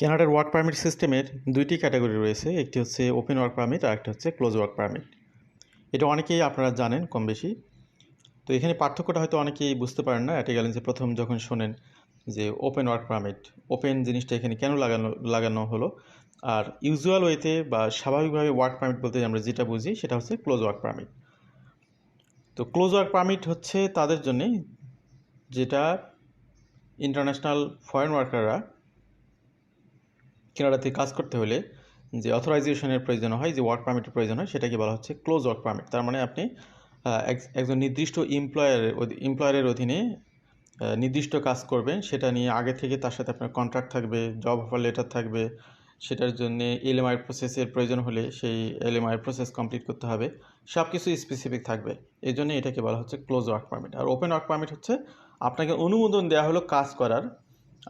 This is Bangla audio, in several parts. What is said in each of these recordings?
কানাডার ওয়ার্ক পারমিট সিস্টেমের দুইটি ক্যাটাগরি রয়েছে, একটি হচ্ছে ওপেন ওয়ার্ক পারমিট আর একটা হচ্ছে ক্লোজ ওয়ার্ক পারমিট। এটা অনেকেই আপনারা জানেন কম বেশি। তো এখানে পার্থক্যটা হয়তো অনেকেই বুঝতে পারেন না এটা গেলেন যে প্রথম যখন শোনেন যে ওপেন ওয়ার্ক পারমিট, ওপেন জিনিসটা এখানে কেন লাগানো লাগানো হলো আর ইউজুয়াল ওয়েতে বা স্বাভাবিকভাবে ওয়ার্ক পারমিট বলতে আমরা যেটা বুঝি সেটা হচ্ছে ক্লোজ ওয়ার্ক পারমিট। তো ক্লোজ ওয়ার্ক পারমিট হচ্ছে তাদের জন্যে যেটা ইন্টারন্যাশনাল ফরেন ওয়ার্কাররা কানাডাতে কাজ করতে হলে যে অথরাইজেশনের প্রয়োজন হয়, যে ওয়ার্ক পারমিটের প্রয়োজন হয়, সেটাকে বলা হচ্ছে ক্লোজ ওয়ার্ক পারমিট। তার মানে আপনি এক- একজন নির্দিষ্ট এমপ্লয়ারের এমপ্লয়ারের অধীনে নির্দিষ্ট কাজ করবেন, সেটা নিয়ে আগে থেকে তার সাথে আপনার কন্ট্রাক্ট থাকবে জব অফার লেটার থাকবে, সেটার জন্য এলএমআই প্রসেসের প্রয়োজন হলে সেই এলএমআই প্রসেস কমপ্লিট করতে হবে সব কিছু স্পেসিফিক থাকবে। এই জন্য এটাকে বলা হচ্ছে ক্লোজ ওয়ার্ক পারমিট আর ওপেন ওয়ার্ক পারমিট হচ্ছে, আপনাকে অনুমোদন দেওয়া হলো কাজ করার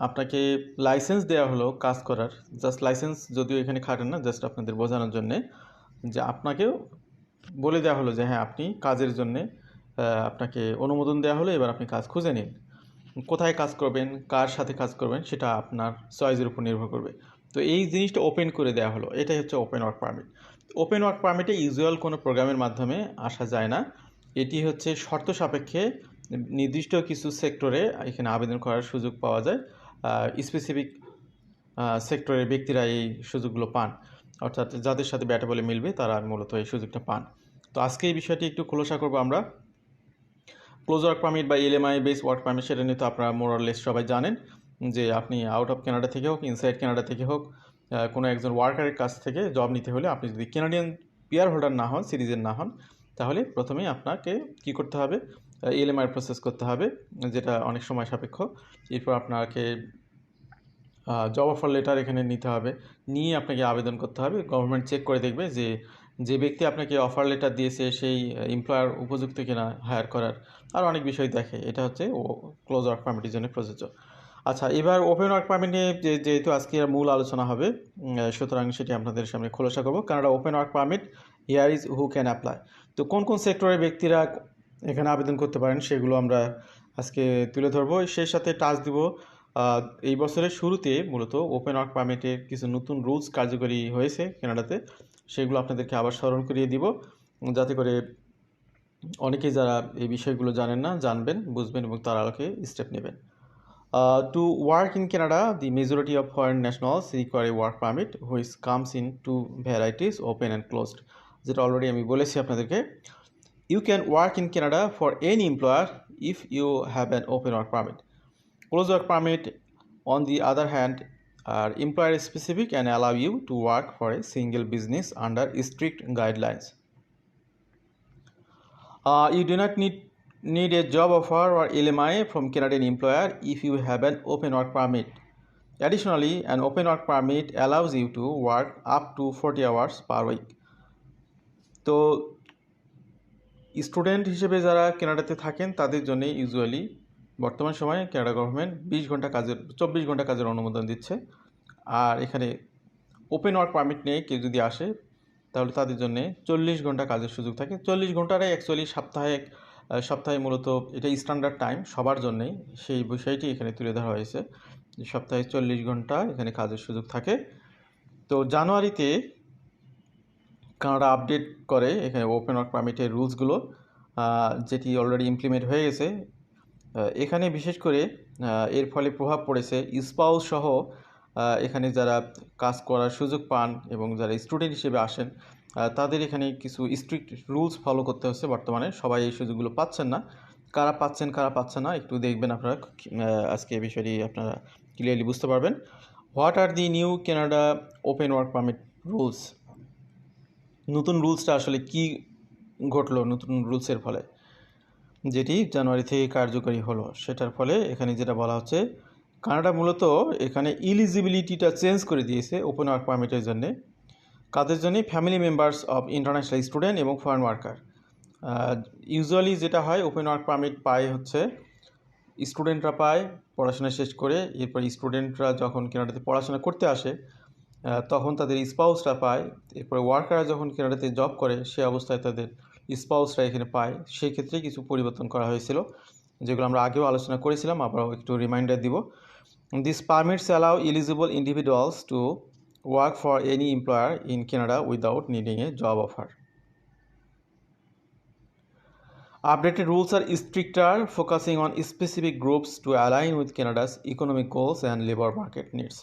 আপনাকে লাইসেন্স দেওয়া হলো কাজ করার। জাস্ট লাইসেন্স যদিও এখানে খাটেন না জাস্ট আপনাদের বোঝানোর জন্যে যে আপনাকেও বলে দেওয়া হলো যে হ্যাঁ আপনি কাজের জন্যে আপনাকে অনুমোদন দেওয়া হলো, এবার আপনি কাজ খুঁজে নিন। কোথায় কাজ করবেন, কার সাথে কাজ করবেন, সেটা আপনার চয়েসের উপর নির্ভর করবে। তো এই জিনিসটা ওপেন করে দেওয়া হলো, এটাই হচ্ছে open work permit open work পারমিটে usual কোনো প্রোগ্রামের মাধ্যমে আসা যায় না। এটি হচ্ছে শর্ত সাপেক্ষে নির্দিষ্ট কিছু সেক্টরে এখানে আবেদন করার সুযোগ পাওয়া যায়। স্পেসিফিক সেক্টরের ব্যক্তিরা এই সুযোগগুলো পান। অর্থাৎ যাদের সাথে ব্যাটে বলে মিলবে তারা মূলত এই সুযোগটা পান। তো আজকে এই বিষয়টি একটু খোলসা করব আমরা। ক্লোজ ওয়ার্ক পারমিট বা এলএমআই বেস ওয়ার্ক পারমিট সেটা নিয়ে তো আপনারা মোরালেস সবাই জানেন যে আপনি আউট অফ কানাডা থেকে হোক ইনসাইড কানাডা থেকে হোক কোনো একজন ওয়ার্কারের কাছ থেকে জব নিতে হলে আপনি যদি কানাডিয়ান পিয়ার হোল্ডার না হন সিটিজেন না হন, তাহলে প্রথমেই আপনাকে কি করতে হবে? এলএমআই প্রসেস করতে হবে, যেটা অনেক সময় সাপেক্ষ। এরপর আপনাকে জব অফার লেটার এখানে নিতে হবে। নিয়ে আপনাকে আবেদন করতে হবে। গভর্নমেন্ট চেক করে দেখবে যে যে ব্যক্তি আপনাকে অফার লেটার দিয়েছে সেই এমপ্লয়ার উপযুক্ত কিনা হায়ার করার। আর অনেক বিষয় দেখে। এটা হচ্ছে ও ক্লোজ ওয়ার্ক পারমিটের জন্য প্রযোজ্য আচ্ছা এবার ওপেন ওয়ার্ক পারমিট নিয়ে যেহেতু আজকে মূল আলোচনা হবে সুতরাং সেটি আপনাদের সামনে খোলসা করব। Canada open work permit here is who can apply তো কোন কোন সেক্টরের ব্যক্তিরা এখানে আবেদন করতে পারেন, সেগুলো আমরা আজকে তুলে ধরবো। সেই সাথে টাচ দিব এই বছরের শুরুতে মূলত ওপেন ওয়ার্ক পারমিটের কিছু নতুন রুলস কার্যকরী হয়েছে কানাডাতে, সেগুলো আপনাদেরকে আবার স্মরণ করিয়ে দিব। যাতে করে অনেকেই যারা এই বিষয়গুলো জানেন না, জানবেন, বুঝবেন এবং তার আলোকে স্টেপ নেবেন। To work in Canada the majority of foreign nationals require a work permit which comes in two varieties open and closed যেটা অলরেডি আমি বলেছি আপনাদেরকে। You can work in Canada for any employer if you have an open work permit. Closed work permit, on the other hand, are employer specific and allow you to work for a single business under strict guidelines. Uh, you do not need need a job offer or LMI from Canadian employer if you have an open work permit. Additionally, an open work permit allows you to work up to 40 hours per week. So student হিসেবে যারা কেনাডাতে থাকেন, তাদের জন্য ইউজুয়ালি বর্তমান সময়ে কানাডা গভর্নমেন্ট বিশ ঘণ্টা কাজের, চব্বিশ ঘণ্টা কাজের অনুমোদন দিচ্ছে। আর এখানে ওপেন ওয়ার্ক পারমিট নিয়ে কেউ যদি আসে, তাহলে তাদের জন্য চল্লিশ ঘণ্টা কাজের সুযোগ থাকে। চল্লিশ ঘন্টাটাই অ্যাকচুয়ালি সপ্তাহে সপ্তাহে মূলত এটা স্ট্যান্ডার্ড টাইম সবার জন্যেই সেই বিষয়টি এখানে তুলে ধরা হয়েছে। সপ্তাহে চল্লিশ ঘণ্টা এখানে কাজের সুযোগ থাকে। তো জানুয়ারিতে কানাডা আপডেট করে এখানে ওপেন ওয়ার্ক পারমিটের রুলসগুলো যেটি অলরেডি ইমপ্লিমেন্ট হয়ে গেছে। এখানে বিশেষ করে এর ফলে প্রভাব পড়েছে স্পাউস সহ এখানে যারা কাজ করার সুযোগ পান এবং যারা স্টুডেন্ট হিসেবে আসেন তাদের এখানে কিছু স্ট্রিক্ট রুলস ফলো করতে হচ্ছে বর্তমানে। সবাই এই সুযোগগুলো পাচ্ছেন না। কারা পাচ্ছেন কারা পাচ্ছেন না, একটু দেখবেন আপনারা আজকে এই বিষয়টি আপনারা ক্লিয়ারলি বুঝতে পারবেন। What are the new Canada open work permit rules? নতুন রুলসটা আসলে কি ঘটলো নতুন রুলসের ফলে? যেটি জানুয়ারি থেকে কার্যকরী হলো। সেটার ফলে এখানে যেটা বলা হচ্ছে, কানাডা মূলত এখানে ইলিজিবিলিটিটা চেঞ্জ করে দিয়েছে ওপেন ওয়ার্ক পারমিটের জন্য। কাদের জন্য? Family members of international student এবং ফরেন ওয়ার্কার ইউজুয়ালি যেটা হয় ওপেন ওয়ার্ক পারমিট পায় হচ্ছে স্টুডেন্টরা পায়, পড়াশোনা শেষ করে, এরপর স্টুডেন্টরা যখন কেনাডাতে পড়াশোনা করতে আসে তখন তাদের স্পাউসরা পায়। এরপরে ওয়ার্কাররা যখন কেনাডাতে জব করে, সে অবস্থায় তাদের স্পাউসরা এখানে পায়। সেক্ষেত্রে কিছু পরিবর্তন করা হয়েছিল, যেগুলো আমরা আগেও আলোচনা করেছিলাম, আবারও একটু রিমাইন্ডার দিব। This permits allow eligible individuals to work for any employer in Canada without needing a job offer updated rules are stricter focusing on specific groups to align with Canada's economic goals and labour market needs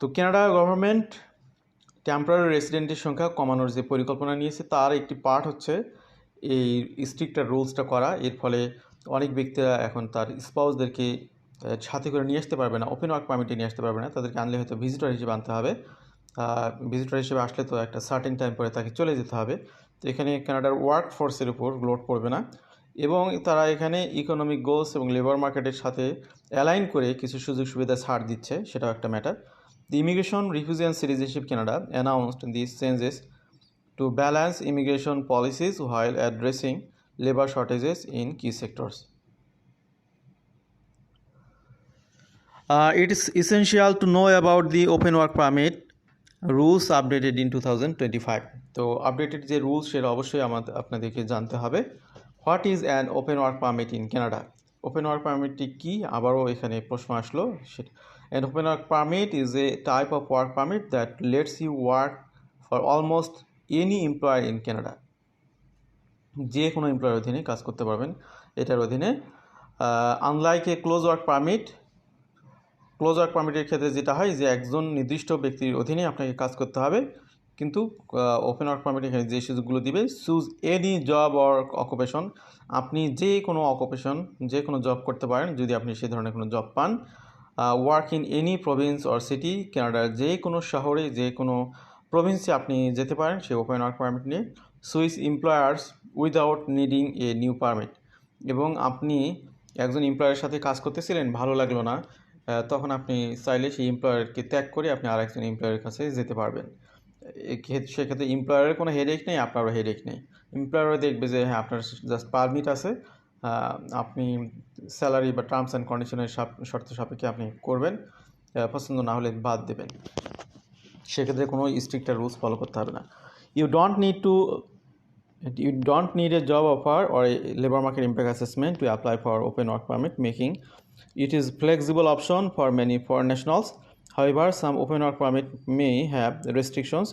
তো কানাডা গভর্নমেন্ট টেম্পোরারি রেসিডেন্টের সংখ্যা কমানোর যে পরিকল্পনা নিয়েছে, তার একটি পার্ট হচ্ছে এই স্ট্রিক্টার রুলসটা করা। এর ফলে অনেক ব্যক্তিরা এখন তার স্পাউসদেরকে সাথে করে নিয়ে আসতে পারবে না ওপেন ওয়ার্ক পারমিটে নিয়ে আসতে পারবে না। তাদেরকে আনলে হয়তো ভিজিটর হিসেবে আনতে হবে। ভিজিটর হিসেবে আসলে তো একটা সার্টেন টাইম পরে তাকে চলে যেতে হবে। তো এখানে কানাডার ওয়ার্ক ফোর্সের উপর লোড পড়বে না। এবং তারা এখানে ইকোনমিক গোলস এবং লেবার মার্কেটের সাথে অ্যালাইন করে কিছু সুযোগ সুবিধা ছাড় দিচ্ছে, সেটাও একটা matter the immigration refugee and citizenship Canada announced this changes to balance immigration policies while addressing labor shortages in key sectors. Uh, it is essential to know about the open work permit rules updated in 2025 তো আপডেটেড যে রুলস সেটা অবশ্যই আমাদের আপনাদেরকে জানতে হবে what is an open work permit in Canada open work পারমিটটি কী আবারও এখানে প্রশ্ন আসলো সেটা an open work permit is a type of work permit that lets you work for almost any employer in Canada যে কোনো এমপ্লয়ের অধীনে কাজ করতে পারবেন এটার অধীনে। Unlike a close work permit close work পারমিটের ক্ষেত্রে যেটা হয় যে একজন নির্দিষ্ট ব্যক্তির অধীনে আপনাকে কাজ করতে হবে। কিন্তু ওপেন ওয়ার্ক পারমিট এখানে যে সুযোগগুলো দিবে choose any job or occupation আপনি যে কোনো অকুপেশন যে কোনো জব করতে পারেন যদি আপনি সে ধরনের কোনো জব পান। Work in any province or city কানাডার যে কোনো শহরে যে কোনো প্রভিন্সে আপনি যেতে পারেন সেই ওপেন ওয়ার্ক পারমিট নিয়ে। Switch employers without needing a new permit এবং আপনি একজন এমপ্লয়ারের সাথে কাজ করতেছিলেন, ভালো লাগল না তখন আপনি চাইলে সেই এমপ্লয়ারকে ত্যাগ করে আপনি আর একজন এমপ্লয়ারের কাছে যেতে পারবেন। সেক্ষেত্রে এমপ্লয়ারের কোনো হেডেক নেই, আপনারও হেডেক নেই। এমপ্লয়ারও দেখবে যে হ্যাঁ আপনার জাস্ট পারমিট আছে আপনি স্যালারি বা টার্মস অ্যান্ড কন্ডিশনের শর্ত সাপেক্ষে আপনি করবেন। পছন্দ না হলে বাদ দেবেন। সেক্ষেত্রে কোনো স্ট্রিক্টার রুলস ফলো করতে হবে না। You don't need to you don't need a job offer or a labour market impact assessment to apply for open work permit making is flexible option for many foreign nationals. However some open work permit may have restrictions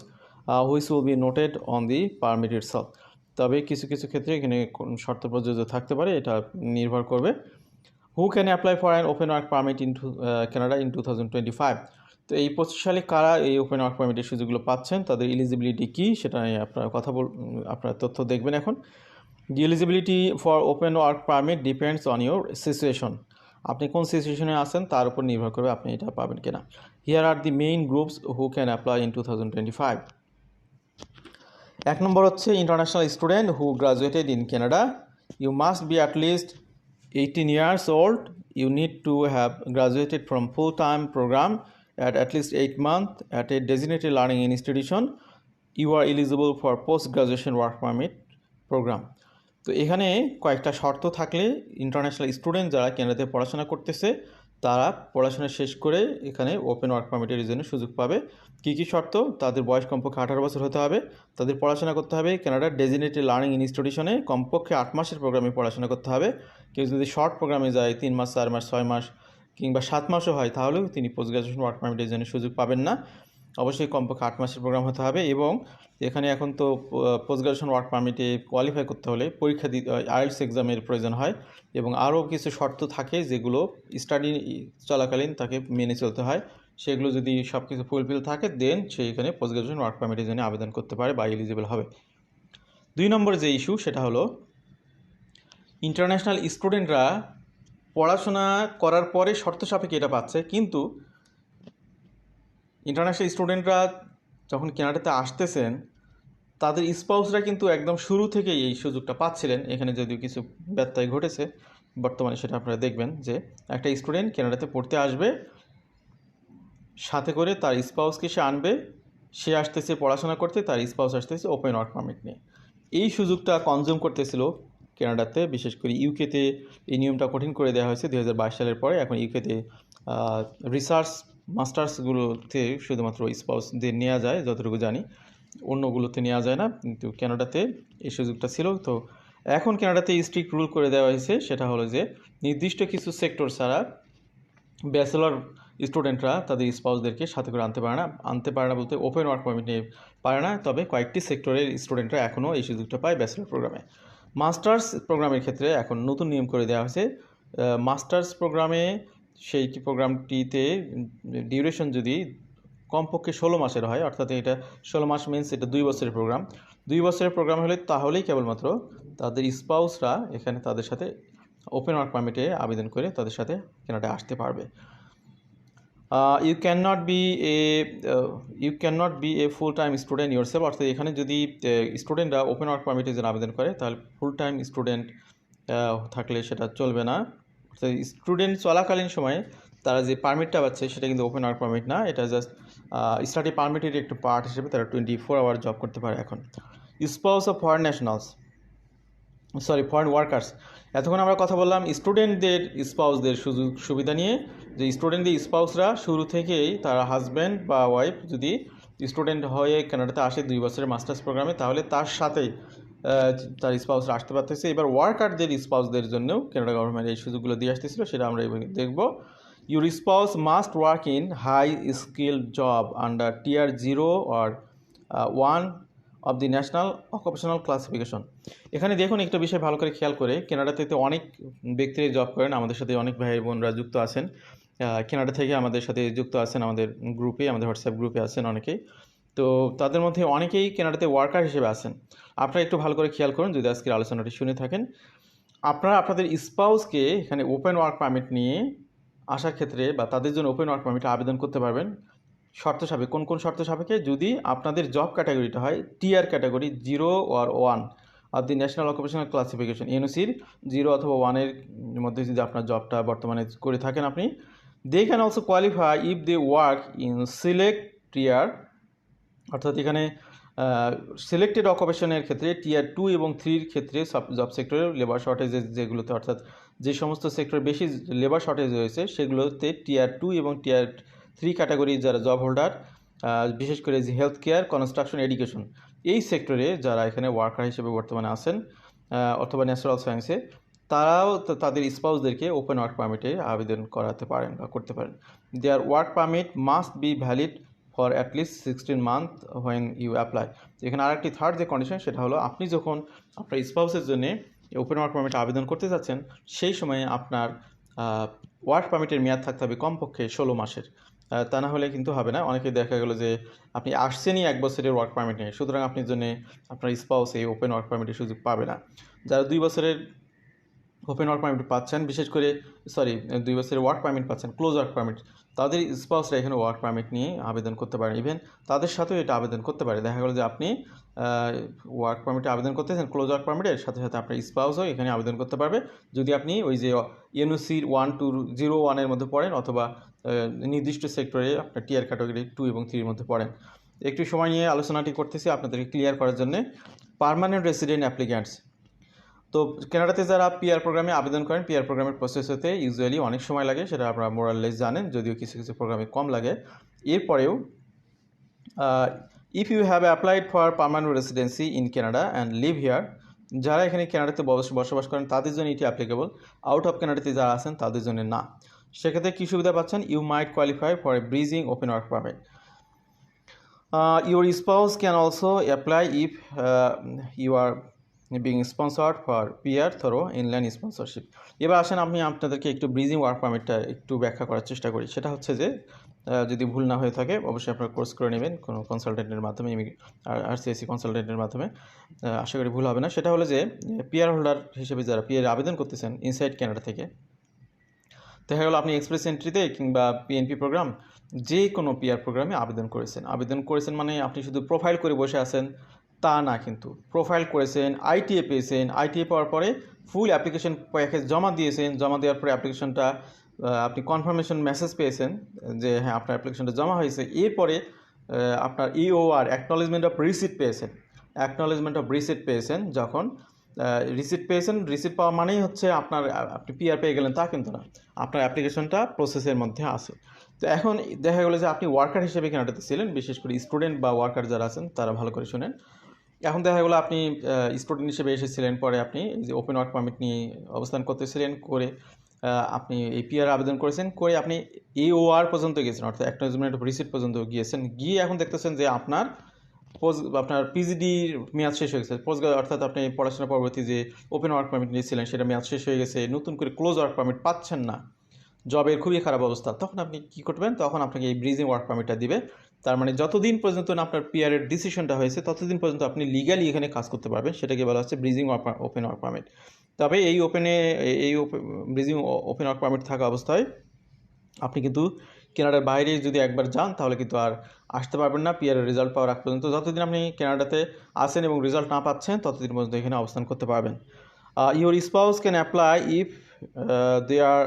uh, which will be noted on the permit itself. তবে কিছু কিছু ক্ষেত্রে এখানে শর্ত প্রযোজ্য থাকতে পারে, এটা নির্ভর করবে। Who can apply for an open work permit in to Canada in two thousand twenty five তো এই পঁচিশ সালে কারা এই ওপেন ওয়ার্ক পারমিটের সুযোগগুলো পাচ্ছেন, তাদের এলিজিবিলিটি কী, সেটা নিয়ে আপনারা কথা বল, আপনারা তথ্য দেখবেন এখন। The eligibility for open work permit depends on your situation আপনি কোন সিচুয়েশনে আছেন, তার উপর নির্ভর করবে আপনি এটা পাবেন কিনা। Here are the main groups who can apply in two thousand twenty five এক নম্বর হচ্ছে international student who graduated in Canada you must be at least eighteen years old you need to have graduated from full time program at at least eight month at a designated learning institution you are eligible for post graduation work permit program তো এখানে কয়েকটা শর্ত থাকলে ইন্টারন্যাশনাল স্টুডেন্ট যারা কেনাডাতে পড়াশোনা করতেছে তারা পড়াশোনা শেষ করে এখানে ওপেন ওয়ার্ক পারমিটের জন্য সুযোগ পাবে। কি কি শর্ত? তাদের বয়স কমপক্ষে আঠারো বছর হতে হবে। তাদের পড়াশোনা করতে হবে কানাডার ডেজিনেটেড লার্নিং ইনস্টিটিউশনে কমপক্ষে আট মাসের প্রোগ্রামে পড়াশোনা করতে হবে। কেউ যদি শর্ট প্রোগ্রামে যায়, তিন মাস, চার মাস, ছয় মাস কিংবা সাত মাসও হয়, তাহলেও তিনি পোস্ট গ্রাজুয়েশন ওয়ার্ক পারমিটের জন্য সুযোগ পাবেন না। অবশ্যই কমপক্ষে আট মাসের প্রোগ্রাম হতে হবে এবং এখানে এখন তো পোস্ট গ্রাজুয়েশন ওয়ার্ক পারমিটে কোয়ালিফাই করতে হলে পরীক্ষা দিতে আইএলস এক্সামের প্রয়োজন হয় এবং আরও কিছু শর্ত থাকে যেগুলো স্টাডি চলাকালীন তাকে মেনে চলতে হয়। সেগুলো যদি সব কিছু ফুলফিল থাকে দেন সে এখানে পোস্ট গ্রাজুয়েশন ওয়ার্ক পারমিটের জন্য আবেদন করতে পারে বা এলিজিবল হবে। দুই নম্বর যে ইস্যু সেটা হলো ইন্টারন্যাশনাল স্টুডেন্টরা পড়াশোনা করার পরে শর্ত সাপেক্ষে এটা পাচ্ছে, কিন্তু ইন্টারন্যাশনাল স্টুডেন্টরা যখন কেনাডাতে আসতেছেন, তাদের স্পাউসরা কিন্তু একদম শুরু থেকেই এই সুযোগটা পাচ্ছিলেন। এখানে যদিও কিছু ব্যত্যয় ঘটেছে, বর্তমানে সেটা আপনারা দেখবেন যে একটা স্টুডেন্ট কেনাডাতে পড়তে আসবে, সাথে করে তার স্পাউসকে সে আনবে, সে আসতেছে পড়াশোনা করতে, তার স্পাউস আসতেছে ওপেন ওয়ার্ক পারমিট নিয়ে। এই সুযোগটা কনজিউম করতেছিল কেনাডাতে, বিশেষ করে ইউকেতে এই নিয়মটা কঠিন করে দেওয়া হয়েছে দু হাজার বাইশ সালের পরে। এখন ইউকেতে রিসার্চ মাস্টার্সগুলোতে শুধুমাত্র স্পাউসদের নেওয়া যায়, যতটুকু জানি। অন্যগুলোতে নেওয়া যায় না, কিন্তু ক্যানাডাতে এই সুযোগটা ছিল। তো এখন ক্যানাডাতে স্ট্রিক্ট রুল করে দেওয়া হয়েছে, সেটা হলো যে নির্দিষ্ট কিছু সেক্টর ছাড়া ব্যাচেলর স্টুডেন্টরা তাদের স্পাউসদেরকে সাথে করে আনতে পারে না। আনতে পারে না বলতে ওপেন ওয়ার্ক পারমিট পারে না, তবে কয়েকটি সেক্টরের স্টুডেন্টরা এখনও এই সুযোগটা পায় ব্যাচেলর প্রোগ্রামে মাস্টার্স প্রোগ্রামের ক্ষেত্রে এখন নতুন নিয়ম করে দেওয়া হয়েছে। মাস্টার্স প্রোগ্রামে সেই প্রোগ্রামটিতে ডিউরেশন যদি কমপক্ষে ষোলো মাসের হয়, অর্থাৎ এটা ষোলো মাস মিনস এটা দুই বছরের প্রোগ্রাম। দুই বছরের প্রোগ্রাম হলে তাহলেই কেবলমাত্র তাদের স্পাউসরা এখানে তাদের সাথে ওপেন ওয়ার্ক পারমিটে আবেদন করে তাদের সাথে কেনাডায় আসতে পারবে। You can not be a you can not be a full time student yourself অর্থাৎ এখানে যদি স্টুডেন্টরা ওপেন ওয়ার্ক পারমিটে যেন আবেদন করে, তাহলে ফুল টাইম স্টুডেন্ট থাকলে সেটা চলবে না। অর্থাৎ স্টুডেন্ট চলাকালীন সময়ে তারা যে পারমিটটা পাচ্ছে সেটা কিন্তু ওপেন ওয়ার্ক পারমিট না। এটা জাস্ট স্টাডি পারমিটের একটু পার্ট হিসেবে তারা টোয়েন্টি ফোর আওয়ার জব করতে পারে এখন। Spouse of foreign nationals sorry foreign workers এতক্ষণ আমরা কথা বললাম স্টুডেন্টদের স্পাউসদের সুযোগ, সুবিধা নিয়ে। যে স্টুডেন্টদের স্পাউসরা শুরু থেকেই তারা হাজব্যান্ড বা ওয়াইফ যদি স্টুডেন্ট হয়ে কানাডাতে আসে দুই বছরের মাস্টার্স প্রোগ্রামে তাহলে তার সাথেই তার স্পাউসরা আসতে পারতেছে। এবার ওয়ার্কারদের স্পাউসদের জন্যও কানাডা গভর্নমেন্ট এই সুযোগগুলো দিয়ে আসতেছিল, সেটা আমরা দেখব। Your spouse must work in high skill job under tier zero or one of the national occupational classification এখানে দেখুন, একটা বিষয় ভালো করে খেয়াল করে। কেনাডাতে অনেক ব্যক্তিরাই জব করেন। আমাদের সাথে অনেক ভাই বোনরা যুক্ত আছেন। কেনাডা থেকে আমাদের সাথে যুক্ত আছেন আমাদের গ্রুপে আমাদের হোয়াটসঅ্যাপ গ্রুপে আছেন অনেকেই। তো তাদের মধ্যে অনেকেই কেনাডাতে ওয়ার্কার হিসেবে আছেন। আপনারা একটু ভালো করে খেয়াল করুন যদি আজকের আলোচনাটি শুনে থাকেন। আপনারা, আপনাদের স্পাউসকে এখানে ওপেন ওয়ার্ক পারমিট নিয়ে আসার ক্ষেত্রে বা তাদের জন্য ওপেন ওয়ার্ক পারমিটে আবেদন করতে পারবেন। শর্ত সাপেক্ষে, কোন কোন শর্ত সাপেক্ষে? যদি আপনাদের জব ক্যাটাগরিটা হয় TR category zero R one of the national occupational classification এনওসির zero অথবা ওয়ানের মধ্যে যদি আপনার জবটা বর্তমানে করে থাকেন আপনি। They can also qualify if they work in select tier অর্থাৎ এখানে সিলেক্টেড অকুপেশনের ক্ষেত্রে টিয়ার টু এবং থ্রির ক্ষেত্রে সব জব সেক্টরের লেবার শর্টেজ যেগুলোতে, অর্থাৎ যে সমস্ত সেক্টরে বেশি লেবার শর্টেজ রয়েছে, সেগুলোতে টিয়ার টু এবং টিয়ার থ্রি ক্যাটাগরির যারা জব হোল্ডার বিশেষ করে যে হেলথ কেয়ার কনস্ট্রাকশন এডুকেশন এই সেক্টরে যারা এখানে ওয়ার্কার হিসেবে বর্তমানে আছেন অথবা ন্যাচারাল সায়েন্সে তারাও তাদের স্পাউসদেরকে ওপেন ওয়ার্ক পারমিটে আবেদন করাতে পারেন বা করতে পারেন। Their work permit must be valid for at least sixteen month when you apply এখানে আরেকটি থার্ড যে কন্ডিশন সেটা হলো আপনি যখন আপনার স্পাউসের জন্য ওপেন ওয়ার্ক পারমিট আবেদন করতে যাচ্ছেন, সেই সময়ে আপনার ওয়ার্ক পারমিটের মেয়াদ থাকতে হবে কমপক্ষে ষোলো মাসের। তা না হলে কিন্তু হবে না। অনেকে দেখা গেলো যে আপনি আসছেনই এক বছরের ওয়ার্ক পারমিট নিয়ে, সুতরাং আপনি জন্য আপনার স্পাউস এই ওপেন ওয়ার্ক পারমিটের সুযোগ পাবে না। যারা দুই বছরের ওপেন ওয়ার্ক পারমিট পাচ্ছেন, বিশেষ করে সরি দুই বছরের ওয়ার্ক পারমিট পাচ্ছেন ক্লোজ ওয়ার্ক পারমিট তাদের স্পাউসরা এখানে ওয়ার্ক পারমিট নিয়ে আবেদন করতে পারেন ইভেন তাদের সাথেও এটা আবেদন করতে পারে। দেখা গেলো যে আপনি ওয়ার্ক পারমিটে আবেদন করতেছেন ক্লোজ ওয়ার্ক পারমিটের সাথে সাথে আপনার স্পাউসও এখানে আবেদন করতে পারবে। যদি আপনি ওই যে এনওসির ওয়ান টু জিরো ওয়ানের মধ্যে পড়েন অথবা নির্দিষ্ট সেক্টরে আপনার টিয়ার ক্যাটাগরি টু এবং থ্রির মধ্যে পড়েন। একটু সময় নিয়ে আলোচনাটি করতেছি আপনাদেরকে ক্লিয়ার করার জন্য। পার্মানেন্ট রেসিডেন্ট অ্যাপ্লিক্যান্টস তো কানাডাতে যারা পিআর প্রোগ্রামে আবেদন করেন পিআর প্রোগ্রামের প্রসেস হতে ইউজুয়ালি অনেক সময় লাগে সেটা আপনারা মোরাললেস জানেন যদিও কিছু কিছু প্রোগ্রামে কম লাগে। এরপরেও if you have applied for permanent residency in Canada and live here যারা এখানে কানাডাতে বস- বসবাস করেন তাদের জন্য এটি অ্যাপ্লিকেবল আউট অফ কানাডাতে যারা আছেন তাদের জন্য না। সেক্ষেত্রে কী সুবিধা পাচ্ছেন? You might qualify for a bridging open work permit Uh, your can also apply if you uh, you are for PR peer through inland এবার আসেন আমি আপনাদেরকে একটু ব্রিজিং ওয়ার্ক পারমিটটা একটু ব্যাখ্যা করার চেষ্টা করি। সেটা হচ্ছে যে যদি ভুল না হয়ে থাকে, অবশ্যই আপনারা কোর্স করে নেবেন কোনো কনসালটেন্টের মাধ্যমে আর সিএসসি কনসালটেন্টের মাধ্যমে। আশা করি ভুল হবে না। সেটা হলো যে পিয়ার হোল্ডার হিসেবে যারা পিয়ার আবেদন করতেছেন ইনসাইড কানাডা থেকে, দেখা গেলো আপনি এক্সপ্রেস এন্ট্রিতে কিংবা পিএনপি প্রোগ্রাম যে কোনো পিআর প্রোগ্রামে আবেদন করেছেন। আবেদন করেছেন মানে আপনি শুধু প্রোফাইল করে বসে আছেন তা না কিন্তু। প্রোফাইল করেছেন, আইটিএ পেয়েছেন, আইটিএ পাওয়ার পরে ফুল অ্যাপ্লিকেশন প্যাকেজ জমা দিয়েছেন, জমা দেওয়ার পরে অ্যাপ্লিকেশনটা আপনি কনফার্মেশন মেসেজ পেয়েছেন যে হ্যাঁ আপনার অ্যাপ্লিকেশনটা জমা হয়েছে। এরপরে আপনার ইওআর অ্যাকনলেজমেন্ট অফ রিসিট পেয়েছেন। অ্যাকনলেজমেন্ট অফ রিসিট পেয়েছেন যখন রিসিট পেয়েছেন রিসিট পাওয়া মানেই হচ্ছে আপনার, আপনি পিআর পেয়ে গেলেন তা কিন্তু না। আপনার অ্যাপ্লিকেশনটা প্রসেসের মধ্যে আছে। তো এখন দেখা গেলো যে, আপনি ওয়ার্কার হিসেবে কানাডাতে ছিলেন, বিশেষ করে স্টুডেন্ট বা ওয়ার্কার যারা আছেন, তারা ভালো করে শুনেন। এখন দেখা গেলো আপনি স্টুডেন্ট হিসেবে এসেছিলেন, পরে আপনি যে ওপেন ওয়ার্ক পারমিট নিয়ে অবস্থান করতেছিলেন, করে আপনি এই পিআর আবেদন করেছেন, করে আপনি এওআর পর্যন্ত গিয়েছেন, অর্থাৎ অ্যাকনোলেজমেন্ট অফ রিসিট পর্যন্ত গিয়েছেন, গিয়ে এখন দেখতেছেন যে আপনার পোস্ট আপনার পিজিডির মেয়াদ শেষ হয়ে গেছে পোস্ট অর্থাৎ আপনি পড়াশোনা পরবর্তী যে ওপেন ওয়ার্ক পারমিট নিয়েছিলেন, সেটা মেয়াদ শেষ হয়ে গেছে, নতুন করে ক্লোজ ওয়ার্ক পারমিট পাচ্ছেন না জবের খুবই খারাপ অবস্থা, তখন আপনি কি করবেন? তখন আপনাকে এই ব্রিজিং ওয়ার্ক পারমিটটা দিবে তার মানে যতদিন পর্যন্ত না আপনার পিআরের ডিসিশনটা হয়েছে, ততদিন পর্যন্ত আপনি লিগালি এখানে কাজ করতে পারবেন। সেটাকে বলা হচ্ছে ব্রিজিং ওপেন ওয়ার্ক পারমিট তবে এই ওপেনে এই ব্রিজিং ওপেন ওয়ার্ক পারমিট থাকা অবস্থায় আপনি কিন্তু কেনাডার বাইরে যদি একবার যান, তাহলে কিন্তু আর আসতে পারবেন না। পিআরের রেজাল্ট পাওয়ার আগ পর্যন্ত যতদিন আপনি কেনাডাতে আসেন এবং রেজাল্ট না পাচ্ছেন, ততদিন পর্যন্ত এখানে অবস্থান করতে পারবেন। Your spouse can apply if they are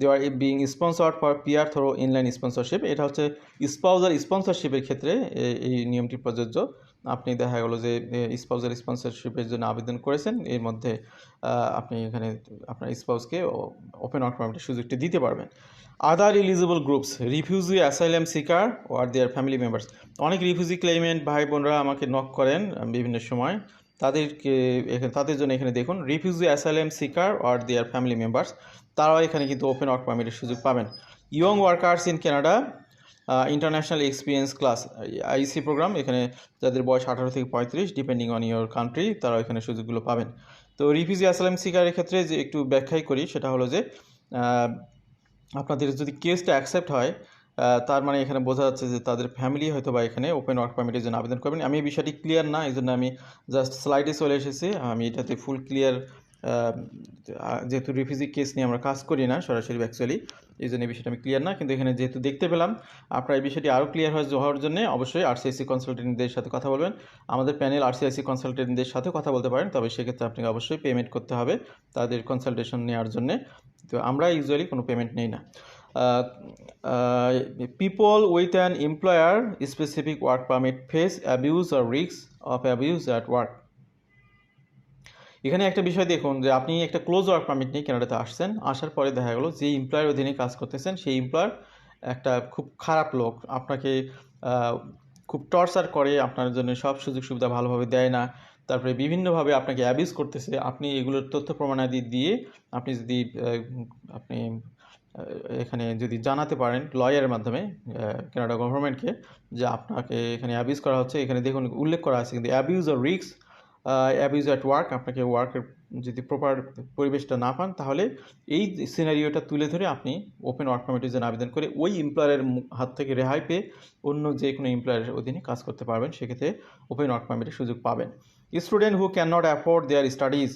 they are being sponsored for PR through inland sponsorship এটা হচ্ছে স্পাউজার স্পন্সরশিপের ক্ষেত্রে এই নিয়মটি প্রযোজ্য। আপনি দেখা গেলো যে স্পাউজার স্পন্সরশিপের জন্য আবেদন করেছেন। এর মধ্যে আপনি এখানে আপনার স্পাউসকে ওপেন ওয়ার্ক পারমিটের সুযোগটি দিতে পারবেন। Other eligible groups refugee asylum seeker R their family members অনেক রিফিউজি ক্লেমেন্ট ভাই বোনরা আমাকে নক করেন বিভিন্ন সময়। তাদেরকে এখানে, তাদের জন্য এখানে দেখুন refugee asylum seeker R their family members তারাও এখানে কিন্তু ওপেন ওয়ার্ক পারমিটের সুযোগ পাবেন। Young workers in Canada international experience class IC program এখানে যাদের বয়স আঠারো থেকে পঁয়ত্রিশ ডিপেন্ডিং অন ইয়োর কান্ট্রি তারা এখানে সুযোগগুলো পাবেন। তো রিফিউজি অ্যাসাইলাম সিকারের ক্ষেত্রে যে একটু ব্যাখ্যাই করি, সেটা হলো যে আপনাদের যদি কেসটা অ্যাকসেপ্ট হয় তার মানে এখানে বোঝা যাচ্ছে যে তাদের ফ্যামিলি হয়তো বা এখানে ওপেন ওয়ার্ক পারমিটের জন্য আবেদন করবেন। আমি এই বিষয়টি ক্লিয়ার না এই জন্য আমি জাস্ট স্লাইডে চলে এসেছি। আমি এটাতে ফুল ক্লিয়ার যেহেতু রিফিউজি কেস নিয়ে আমরা কাজ করি না সরাসরি অ্যাকচুয়ালি এই জন্য এই বিষয়টা আমি ক্লিয়ার না। কিন্তু এখানে যেহেতু দেখতে পেলাম, আপনারা এই বিষয়টি আরও ক্লিয়ার হয়ে হওয়ার জন্য অবশ্যই আরসিআইসি কনসালটেন্টদের সাথে কথা বলবেন। আমাদের প্যানেল আরসিআইসি কনসালটেন্টদের সাথে কথা বলতে পারেন, তবে সেক্ষেত্রে আপনাকে অবশ্যই পেমেন্ট করতে হবে তাদের কনসালটেশন নেওয়ার জন্য। তো আমরা ইউজুয়ালি কোনো পেমেন্ট নেই না। People with an employer specific work permit face abuse আর রিক্স অফ অ্যাবিউজ অ্যাট ওয়ার্ক এখানে একটা বিষয় দেখুন যে আপনি একটা ক্লোজ ওয়ার্ক পারমিট নিয়ে কানাডাতে আসছেন, আসার পরে দেখা গেলো যে এমপ্লয়ের অধীনে কাজ করতেছেন, সেই এমপ্লয়ার একটা খুব খারাপ লোক। আপনাকে খুব টর্চার করে, আপনার জন্য সব সুযোগ সুবিধা ভালোভাবে দেয় না। তারপরে বিভিন্নভাবে আপনাকে অ্যাবিউজ করতেছে। আপনি এগুলোর তথ্য প্রমাণাদি দিয়ে আপনি যদি আপনি এখানে যদি জানাতে পারেন লয়ারের মাধ্যমে কানাডা গভর্নমেন্টকে যে আপনাকে এখানে অ্যাবিউজ করা হচ্ছে। এখানে দেখুন উল্লেখ করা আছে কিন্তু অ্যাবিউজ অর রিক্স অ্যাবিউজ অ্যাট ওয়ার্ক আপনাকে ওয়ার্কের যদি প্রপার পরিবেশটা না পান, তাহলে এই সিনারিওটা তুলে ধরে আপনি ওপেন ওয়ার্ক পারমিটের জন্য আবেদন করে ওই এমপ্লয়ারের হাত থেকে রেহাই পেয়ে অন্য যে কোনো এমপ্লয়ারের অধীনে কাজ করতে পারবেন। সেক্ষেত্রে ওপেন ওয়ার্ক পারমিটের সুযোগ পাবেন। Student who can not afford their studies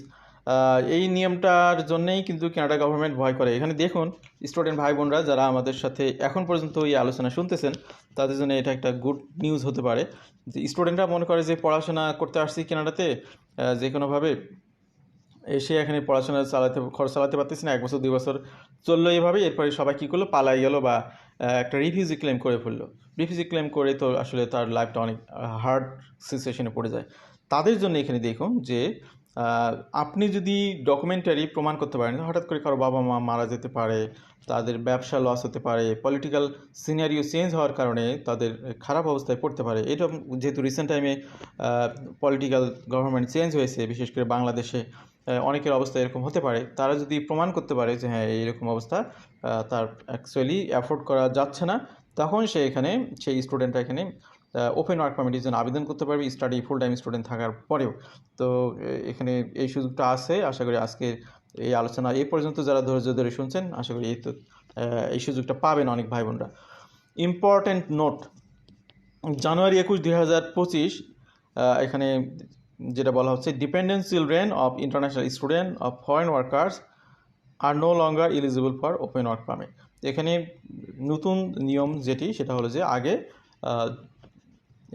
এই নিয়মটার জন্যেই কিন্তু কানাডা গভর্নমেন্ট ভয় করে। এখানে দেখুন স্টুডেন্ট ভাই বোনরা যারা আমাদের সাথে এখন পর্যন্ত এই আলোচনা শুনতেছেন, তাদের জন্য এটা একটা গুড নিউজ হতে পারে। যে স্টুডেন্টরা মনে করে যে পড়াশোনা করতে আসছি কানাডাতে যে কোনোভাবে এসে এখানে পড়াশোনা চালাতে, খরচ চালাতে পারতেছি না, এক বছর, দুই বছর চলল এভাবে, এরপরে সবাই কী করল? পালাই গেলো বা একটা রিফিউজি ক্লেম করে ফেলল। রিফিউজি ক্লেম করে তো আসলে তার লাইফটা অনেক হার্ড সিচুয়েশনে পড়ে যায়। তাদের জন্য এখানে দেখুন যে আপনি যদি ডকুমেন্টারি প্রমাণ করতে পারেন, হঠাৎ করে কারও বাবা মা মারা যেতে পারে, তাদের ব্যবসা লস হতে পারে পলিটিক্যাল সিনারিও চেঞ্জ হওয়ার কারণে তাদের খারাপ অবস্থায় পড়তে পারে এটা যেহেতু রিসেন্ট টাইমে পলিটিক্যাল গভর্নমেন্ট চেঞ্জ হয়েছে, বিশেষ করে বাংলাদেশে অনেকের অবস্থা এরকম হতে পারে, তারা যদি প্রমাণ করতে পারে যে হ্যাঁ এইরকম অবস্থা তার অ্যাকচুয়ালি অ্যাফোর্ড করা যাচ্ছে না, তখন সে এখানে, সেই স্টুডেন্টরা এখানে ওপেন ওয়ার্ক পারমিটের জন্য আবেদন করতে পারবে স্টাডি ফুল টাইম স্টুডেন্ট থাকার পরেও। তো এখানে এই সুযোগটা আছে, আশা করি আজকে এই আলোচনা এই পর্যন্ত যারা ধৈর্য ধরে শুনছেন, আশা করি এই তো এই সুযোগটা পাবেন অনেক ভাই বোনরা ইম্পর্ট্যান্ট নোট জানুয়ারি একুশ দুই হাজার পঁচিশ এখানে যেটা বলা হচ্ছে dependent children of international student of foreign workers are no longer eligible for open work permit এখানে নতুন নিয়ম যেটি, সেটা হলো যে আগে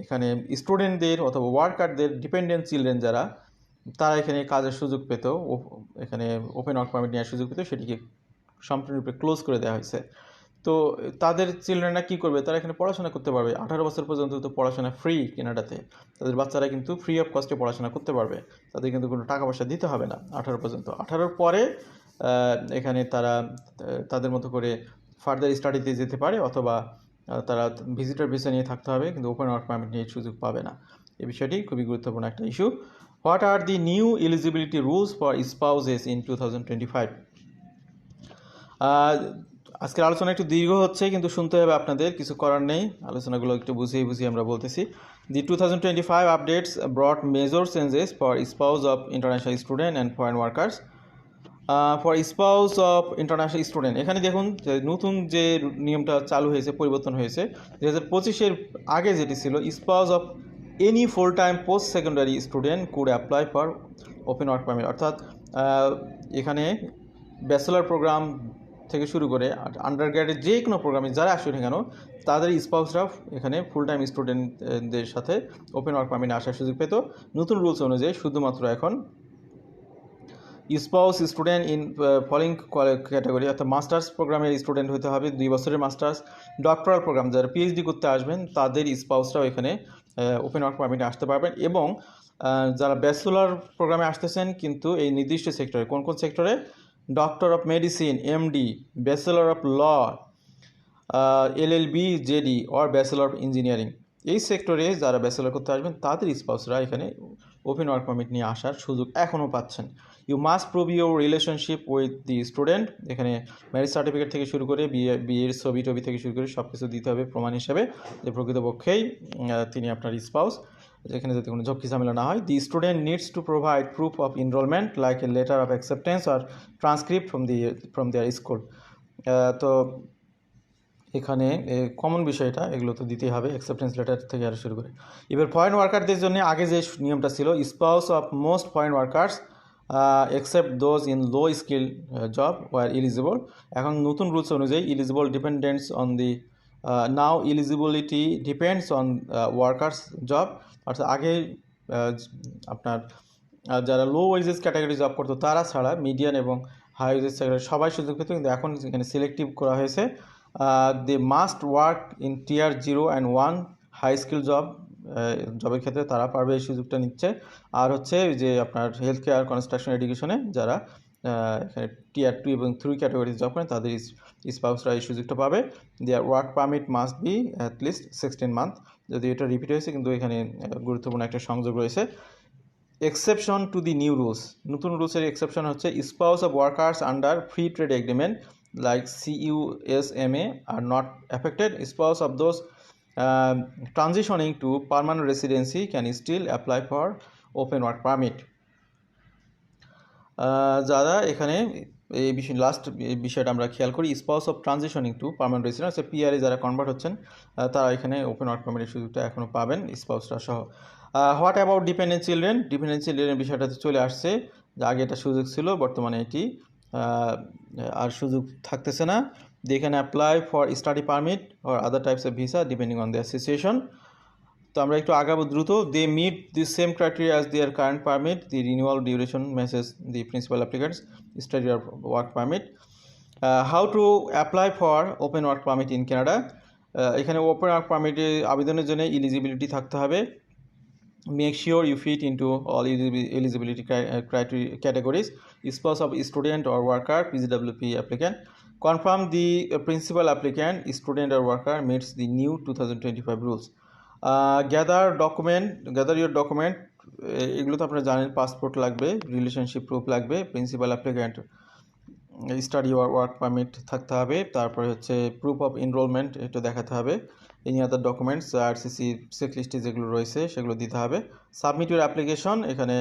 এখানে স্টুডেন্টদের অথবা ওয়ার্কারদের ডিপেন্ডেন্ট চিলড্রেন যারা, তারা এখানে কাজের সুযোগ পেত এখানে ওপেন ওয়ার্ক পারমিট নেওয়ার সুযোগ পেত, সেটিকে সম্পূর্ণরূপে ক্লোজ করে দেওয়া হয়েছে। তো তাদের চিলড্রেনরা কী করবে? তারা এখানে পড়াশোনা করতে পারবে। আঠারো বছর পর্যন্ত তো পড়াশোনা ফ্রি কেনাডাতে। তাদের বাচ্চারা কিন্তু ফ্রি অফ কস্টে পড়াশোনা করতে পারবে। তাদের কিন্তু কোনো টাকা পয়সা দিতে হবে না আঠারো পর্যন্ত। আঠারোর পরে এখানে তারা, তাদের মতো করে ফার্দার স্টাডিতে যেতে পারে অথবা তারা ভিজিটার ভিসা নিয়ে থাকতে হবে, কিন্তু ওপেন ওয়ার্ক পারমিট নিয়ে সুযোগ পাবে না। এই বিষয়টি খুবই গুরুত্বপূর্ণ একটা issue what are the new eligibility rules for spouses in two thousand twenty five আজকের আলোচনা একটু দীর্ঘ হচ্ছে, কিন্তু শুনতে হবে আপনাদের, কিছু করার নেই। আলোচনাগুলো একটু বুঝিয়ে বুঝিয়ে আমরা বলতেছি। The two thousand twenty five updates brought major changes for spouse of international student and foreign workers for spouse of international student এখানে দেখুন যে নতুন যে নিয়মটা চালু হয়েছে, পরিবর্তন হয়েছে দু হাজার পঁচিশের আগে যেটি ছিল spouse of any full time post secondary student could apply for open work permit অর্থাৎ এখানে ব্যাচেলার প্রোগ্রাম থেকে শুরু করে আন্ডার গ্র্যাডের যে কোনো প্রোগ্রামে যারা আসুন কেন তাদের স্পাউসরা এখানে ফুল টাইম স্টুডেন্টদের সাথে ওপেন ওয়ার্ক পারমিটে আসার সুযোগ পেত। নতুন রুলস অনুযায়ী শুধুমাত্র এখন spouse student in following category অর্থাৎ মাস্টার্স প্রোগ্রামের স্টুডেন্ট হতে হবে, দুই বছরের মাস্টার্স ডক্টরাল প্রোগ্রাম যারা পিএইচডি করতে আসবেন, তাদের স্পাউসরাও এখানে ওপেন ওয়ার্ক পারমিটে আসতে পারবেন এবং যারা ব্যাচেলর প্রোগ্রামে আসতেছেন, কিন্তু এই নির্দিষ্ট সেক্টরে কোন কোন সেক্টরে doctor of medicine MD bachelor of law LLB JD or bachelor of engineering এই সেক্টরে যারা ব্যাচেলর করতে আসবেন, তাদের স্পাউসরা এখানে ওপেন ওয়ার্ক পারমিট নিয়ে আসার সুযোগ এখনও পাচ্ছেন। You must prove your relationship with the student এখানে ম্যারেজ সার্টিফিকেট থেকে শুরু করে বিয়ে, বিয়ের ছবি টবি থেকে শুরু করে সব কিছু দিতে হবে প্রমাণ হিসেবে যে প্রকৃতপক্ষেই তিনি আপনার স্পাউস যেখানে যাতে কোনো ঝক্কি ঝামেলা না হয়। The student needs to provide proof of enrollment like a letter of acceptance R transcript from the from their school তো এখানে কমন বিষয়টা, এগুলো তো দিতেই হবে অ্যাকসেপ্টেন্স লেটার থেকে আরও শুরু করে। এবার ফরেন ওয়ার্কারদের জন্য আগে যে নিয়মটা ছিল spouse of most foreign workers except those in low skill job were eligible এখন নতুন রুলস অনুযায়ী eligible dependents on the now eligibility depends on workers job অর্থাৎ আগে আপনার যারা লো ওয়েজেস ক্যাটাগরি জব করতো, তারা ছাড়া মিডিয়ান এবং হাই ওয়েজেস ক্যাটাগরি সবাই সুযোগ পেত, কিন্তু এখন এখানে সিলেক্টিভ করা হয়েছে। They must work in tier zero and one high skill job জবের ক্ষেত্রে তারা পারবে এই সুযোগটা নিচ্ছে। আর হচ্ছে যে আপনার হেলথ কেয়ার কনস্ট্রাকশন এডুকেশনে যারা এখানে টিয়ার টু এবং থ্রি ক্যাটাগরি জব করেন, তাদের স্পাউসরা এই সুযোগটা পাবে। Their work permit must be at least sixteen month যদি এটা রিপিট হয়েছে, কিন্তু এখানে গুরুত্বপূর্ণ একটা সংযোগ রয়েছে। Exception to the new rules নতুন রুলসের এক্সেপশন হচ্ছে spouse of workers under free trade agreement like CUSMA are not affected spouse of those transitioning to permanent residency can still apply for open work permit যারা এখানে এই বিষয় লাস্ট বিষয়টা আমরা খেয়াল করি spouse of transitioning to permanent residence PRA যারা কনভার্ট হচ্ছেন তারা এখানে ওপেন ওয়ার্ক পারমিটের সুযোগটা এখনও পাবেন স্পাউসরা সহ। What about dependent children dependent চিলড্রেনের বিষয়টাতে চলে আসছে। আগে এটা সুযোগ ছিল, বর্তমানে এটি আর সুযোগ থাকতেছে না। They can apply for study permit or other types of visa depending on the situation তো আমরা একটু আগাবো দ্রুত। They meet the same criteria as their current permit the renewal duration message the principal applicants study work permit how to apply for open work permit in Canada এখানে ওপেন ওয়ার্ক পারমিটে আবেদনের জন্য ইলিজিবিলিটি থাকতে হবে। Fit into all eligi- eligibility cri- uh, criteria categories spouse of student or worker pgwp applicant confirm the uh, principal applicant student or worker meets the new 2025 rules. Uh, gather document gather your document. এগুলো তো আপনারা জানেন পাসপোর্ট লাগবে রিলেশনশিপ প্রুফ লাগবে principal applicant study work permit থাকতে হবে তারপরে হচ্ছে প্রুফ অফ এনরোলমেন্ট এটা দেখাতে হবে এনি আদার ডকুমেন্টস আরসিসি চেকলিস্টে যেগুলো রয়েছে সেগুলো দিতে হবে সাবমিট ইউর অ্যাপ্লিকেশন এখানে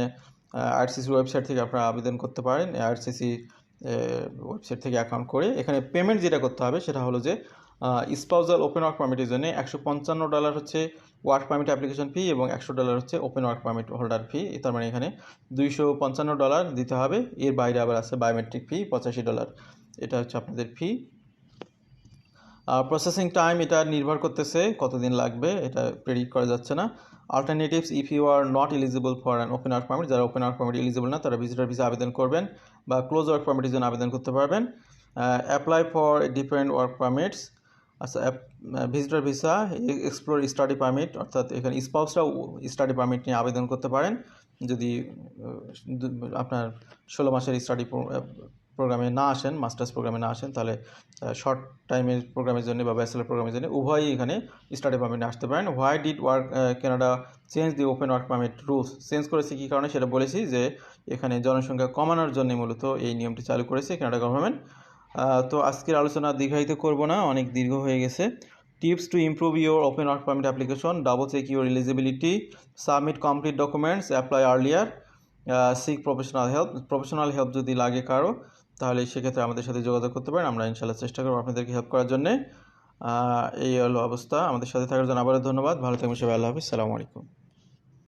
আরসিসি ওয়েবসাইট থেকে আপনারা আবেদন করতে পারেন আরসিসি ওয়েবসাইট থেকে অ্যাকাউন্ট করে এখানে পেমেন্ট যেটা করতে হবে সেটা হলো যে স্পাউজাল ওপেন ওয়ার্ক পারমিটের জন্য একশো পঞ্চান্ন ডলার হচ্ছে ওয়ার্ক পারমিট অ্যাপ্লিকেশন ফি এবং একশো ডলার হচ্ছে open work permit holder fee তার মানে এখানে দুইশো পঞ্চান্ন ডলার দিতে হবে। এর বাইরে আবার আছে বায়োমেট্রিক ফি পঁচাশি ডলার এটা হচ্ছে আপনাদের ফি প্রসেসিং টাইম এটা নির্ভর করতেছে কতদিন লাগবে, এটা প্রেডিক্ট করা যাচ্ছে না। Alternatives if you are not eligible for an open work permit যারা ওপেন ওয়ার্ক পারমিট এলিজিবল না, তারা ভিজিটার ভিসা আবেদন করবেন। বা ক্লোজ ওয়ার্ক পারমিটের জন্য আবেদন করতে পারবেন। Apply for different work permits আচ্ছা visitor visa explore study permit অর্থাৎ এখানে স্পাউসরাও স্টাডি পারমিট নিয়ে আবেদন করতে পারেন। যদি আপনার ষোলো মাসের স্টাডি প্রোগ্রামে না আসেন মাস্টার্স প্রোগ্রামে না আসেন, তাহলে শর্ট টাইমের প্রোগ্রামের জন্য বা ব্যাচেলার প্রোগ্রামের জন্য উভয়ই এখানে স্টাডি পারমিটে আসতে পারেন। Why did work Canada change the open work permit rules change করেছে কী কারণে? সেটা বলেছি যে, এখানে জনসংখ্যা কমানোর জন্য মূলত এই নিয়মটি চালু করেছে কানাডা গভর্নমেন্ট তো আজকের আলোচনা দীর্ঘায়িত করব না, অনেক দীর্ঘ হয়ে গেছে। Tips to improve your open work permit application double check your eligibility submit complete documents apply earlier seek professional help professional help যদি লাগে কারও। তাহলে সেক্ষেত্রে আমাদের সাথে যোগাযোগ করতে পারেন। আমরা ইনশাল্লাহ চেষ্টা করব আপনাদেরকে হেল্প করার জন্যে। এই হলো অবস্থা। আমাদের সাথে থাকার জন্য আবারও ধন্যবাদ। ভালো থাকবেন সবাই। আল্লাহ হাফিজ। সালামু আলাইকুম।